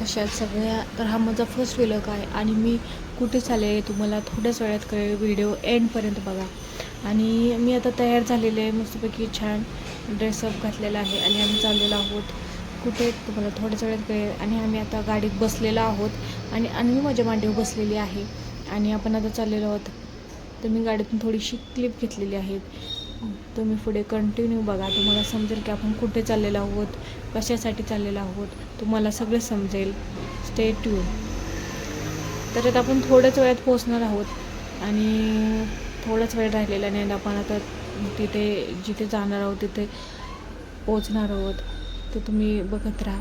कशा आहेत सगळ्या तर हा माझा फर्स्ट व्हिलॉग आहे आणि मी कुठे चालले तुम्हाला थोड्याच वेळात कळेल. व्हिडिओ एंडपर्यंत बघा. आणि मी आता तयार झालेले आहे. मस्तपैकी छान ड्रेसअप घातलेला आहे आणि आम्ही चाललेलो आहोत कुठे तुम्हाला थोड्याच वेळात कळेल. आणि आम्ही आता गाडीत बसलेलो आहोत आणि आणि माझ्या मांडीवर बसलेली आहे. आणि आपण आता चाललेलो आहोत. तर मी गाडीतून थोडीशी क्लिप घेतलेली आहे. तुम्ही पुढे कंटिन्यू बघा. तुम्हाला समजेल की आपण कुठे चाललेलो आहोत कशासाठी चाललेलो आहोत. तुम्हाला सगळं समजेल. स्टे ट्यून तर आता आपण थोड्याच वेळात पोहोचणार आहोत. आणि थोडाच वेळ राहिलेला नाही आपण आता तिथे जिथे जाणार आहोत तिथे पोचणार आहोत. तर तुम्ही बघत राहा.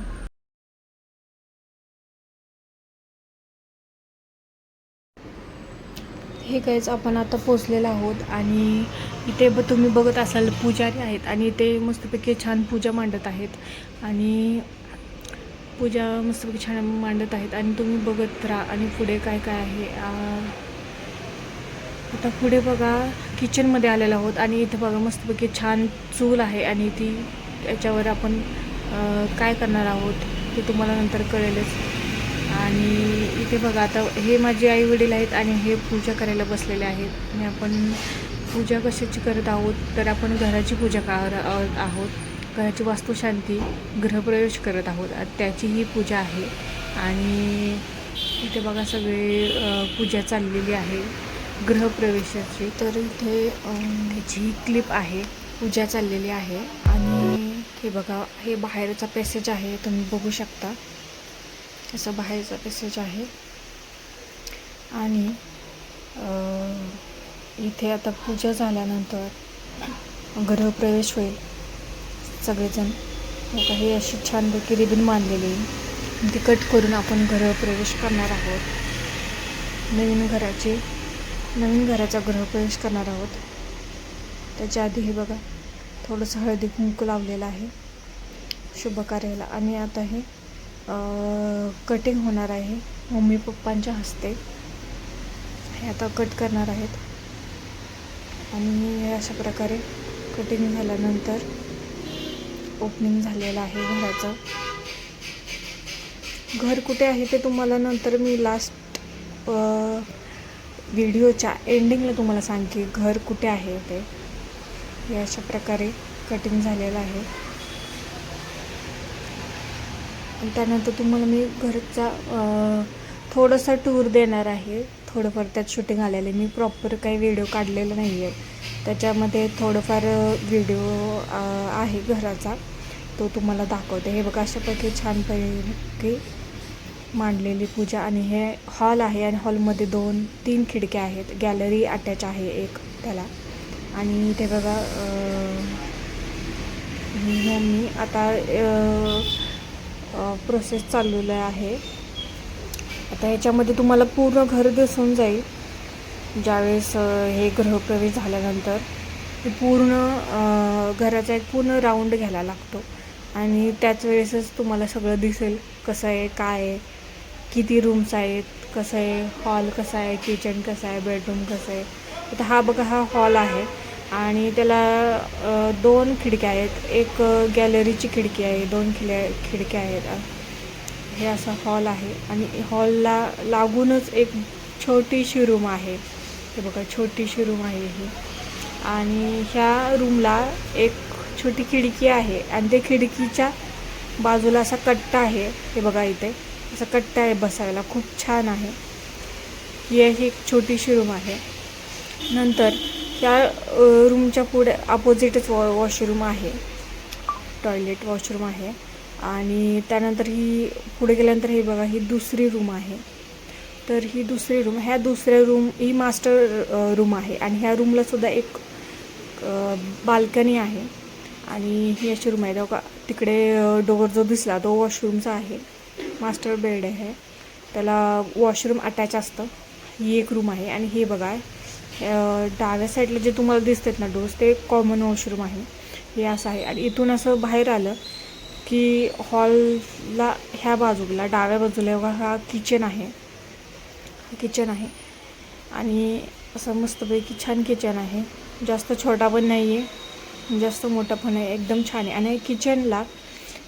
हे काहीच आपण आता पोचलेलो आहोत आणि इथे ब तुम्ही बघत असाल पुजारी आहेत आणि ते मस्तपैकी छान पूजा मांडत आहेत. आणि पूजा मस्तपैकी छान मांडत आहेत आणि तुम्ही बघत राहा आणि पुढे काय काय आहे. आता पुढे बघा किचनमध्ये आलेलो आहोत आणि इथे बघा मस्तपैकी छान चूल आहे आणि ती याच्यावर आपण काय करणार आहोत ते तुम्हाला नंतर कळेलच. आणि इथे बघा आता हे माझे आई वडील आहेत आणि हे पूजा करायला बसलेले आहेत. आणि आपण पूजा कशाची करत आहोत? तर आपण घराची पूजा करत आहोत. घराची वास्तुशांती गृहप्रवेश करत आहोत. त्याची ही पूजा आहे. आणि इथे बघा सगळे पूजा चाललेली आहे. गृहप्रवेशाची. तर इथे अम, ह्याची ही क्लिप आहे. पूजा चाललेली आहे. आणि हे बघा हे बाहेरचा पॅसेज आहे. तुम्ही बघू शकता. असं बाहेरचा पॅसेज आहे. आणि इथे आता पूजा झाल्यानंतर गृहप्रवेश होईल. सगळेजण. बघा हे अशी छानपैकी रिबीन बांधलेली तिकट ती कट करून आपण गृहप्रवेश करणार आहोत. नवीन घराची नवीन घराचा गृहप्रवेश करणार आहोत. त्याच्या आधी हे बघा थोडंसं हळदी कुंकू लावलेलं आहे. शुभ कार्याला आणि आता हे कटिंग होणार आहे. मम्मी पप्पांच्या हस्ते. हे आता कट करणार आहेत. आणि अशा प्रकारे कटिंग झाल्यानंतर ओपनिंग झालेलं आहे घराचं. घर कुठे आहे ते तुम्हाला नंतर मी लास्ट व्हिडिओच्या एंडिंगला तुम्हाला सांगते. घर कुठे आहे ते. हे अशा प्रकारे कटिंग झालेलं आहे. आणि त्यानंतर तुम्हाला मी घरचा थोडासा टूर देणार आहे. थोडंफार त्यात शूटिंग आलेलं आहे. मी प्रॉपर काही व्हिडिओ काढलेला नाही आहे त्याच्यामध्ये थोडंफार व्हिडिओ आहे घराचा. तो तुम्हाला दाखवते. हे बघा अशापैकी छानपैकी मांडलेली पूजा आणि हे हॉल आहे आणि हॉलमध्ये दोन तीन खिडक्या आहेत. गॅलरी अटॅच आहे एक त्याला. आणि इथे बघा मी आता प्रोसेस चाललेलं आहे. आता ह्याच्यामध्ये तुम्हाला पूर्ण घर दिसून जाईल. ज्यावेळेस हे गृहप्रवेश झाल्यानंतर ते पूर्ण घराचा एक पूर्ण राऊंड घ्यायला लागतो. आणि त्याच वेळेसच तुम्हाला सगळं दिसेल कसं आहे काय आहे किती रूम्स आहेत कसं आहे हॉल कसा आहे किचन कसं आहे बेडरूम कसं आहे. आता हा बघा हा हॉल आहे. आणि त्याला दोन खिडक्या आहेत. एक गॅलरीची खिडकी आहे दोन खिड्या खिडक्या आहेत. हे असा हॉल आहे आणि हॉलला लागूनच एक छोटीशी रूम आहे. हे बघा छोटीशी रूम आहे ही. आणि ह्या रूमला एक छोटी खिडकी आहे आणि त्या खिडकीच्या बाजूला असा कट्टा आहे. हे बघा इथे असा कट्टा आहे बसायला. खूप छान आहे. ही एक छोटीशी रूम आहे. नंतर त्या रूमच्या पुढे अपोजिटच वॉ वॉशरूम आहे. टॉयलेट वॉशरूम आहे. आणि त्यानंतर ही पुढे गेल्यानंतर हे बघा ही दुसरी रूम आहे. तर ही दुसरी रूम ह्या दुसऱ्या रूम ही मास्टर रूम आहे. आणि ह्या रूमला सुद्धा एक बाल्कनी आहे. आणि ही अशी रूम आहे. का तिकडे डोअर जो दिसला तो वॉशरूमचा आहे. मास्टर बेड आहे. त्याला वॉशरूम अटॅच असतं. ही एक रूम आहे. आणि हे बघा डाव्या साईडला जे तुम्हाला दिसतात ना डोस ते कॉमन वॉशरूम आहे. हे असं आहे. आणि इथून असं बाहेर आलं की हॉलला ह्या बाजूला डाव्या बाजूला एवढा हा किचन आहे. किचन आहे. आणि असं मस्तपैकी छान किचन आहे. जास्त छोटा पण नाही आहे जास्त मोठा पण आहे. एकदम छान आहे. आणि किचनला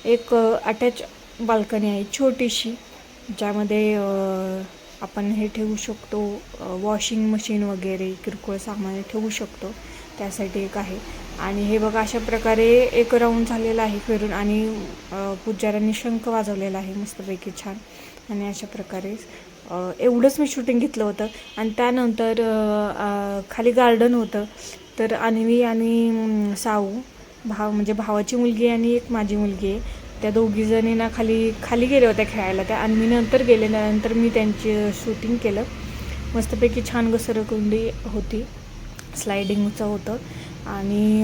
एक अटॅच बाल्कनी आहे छोटीशी ज्यामध्ये आपण हे ठेवू शकतो वॉशिंग मशीन वगैरे किरकोळ सामान ठेवू शकतो. त्यासाठी एक आहे. आणि हे बघा अशा प्रकारे एक राऊंड झालेला आहे फिरून आणि अ, पुजाऱ्यांनी शंख वाजवलेला आहे. मस्तपैकी छान. आणि अशा प्रकारे एवढंच मी शूटिंग घेतलं होतं. आणि त्यानंतर खाली गार्डन होतं. तर अन्वी आणि साऊ भाव म्हणजे भावाची मुलगी आणि एक माझी मुलगी आहे. त्या दोघी जणी ना खाली खाली गेल्या होत्या खेळायला. त्या आणि मी नंतर गेले नंतर मी त्यांची शूटिंग केलं. मस्तपैकी छान घसरकुंडी होती. स्लायडिंगचं होतं. आणि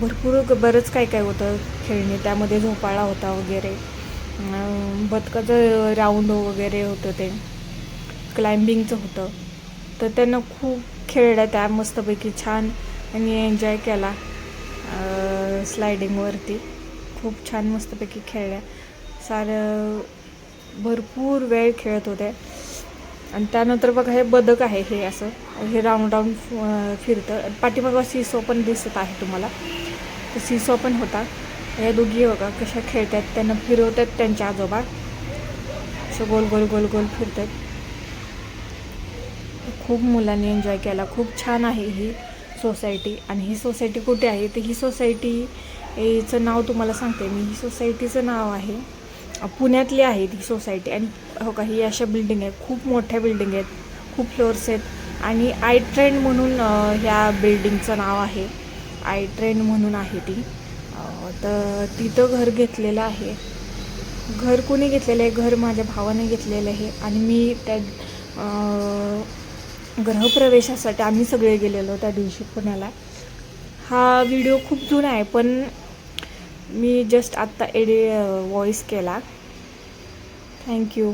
भरपूर बरंच काय काय होतं खेळणे. त्यामध्ये झोपाळा होता वगैरे. बदकाचं राऊंड वगैरे होतं ते. क्लाइम्बिंगचं होतं. तर त्यांना खूप खेळल्या त्या. मस्तपैकी छान. आणि एन्जॉय केला स्लायडिंगवरती खूप छान मस्तपैकी खेळल्या. सारं भरपूर वेळ खेळत होते. आणि त्यानंतर बघा हे बदक आहे हे असं. हे राऊंड राऊंड फिरतं. आणि पाठीमागं सिसो पण दिसत आहे तुम्हाला. तर सिसो पण होता. या दोघी बघा कशा खेळतात. त्यांना फिरवतात त्यांच्या आजोबा. असं गोल गोल गोल गोल फिरतात. खूप मुलांनी एन्जॉय केला. खूप छान आहे ही सोसायटी आणि ही सोसायटी कुठे आहे? तर ही सोसायटी याचं नाव तुम्हाला सांगते मी. ही सोसायटीचं नाव आहे. पुण्यातली आहे ही सोसायटी आणि हो का ही अशा बिल्डिंग आहेत. खूप मोठ्या बिल्डिंग आहेत. खूप फ्लोअर्स आहेत. आणि आय ट्रेंड म्हणून ह्या बिल्डिंगचं नाव आहे. आय ट्रेंड म्हणून आहे ती. तर तिथं घर घेतलेलं आहे. घर कोणी घेतलेलं आहे? घर माझ्या भावाने घेतलेलं आहे. आणि मी त्या ग्रहप्रवेशासाठी आम्ही सगळे गेलेलो त्या दिवशी पुण्याला. हा व्हिडिओ खूप जुना आहे पण मी जस्ट आत्ता एडि वॉईस केला. थँक्यू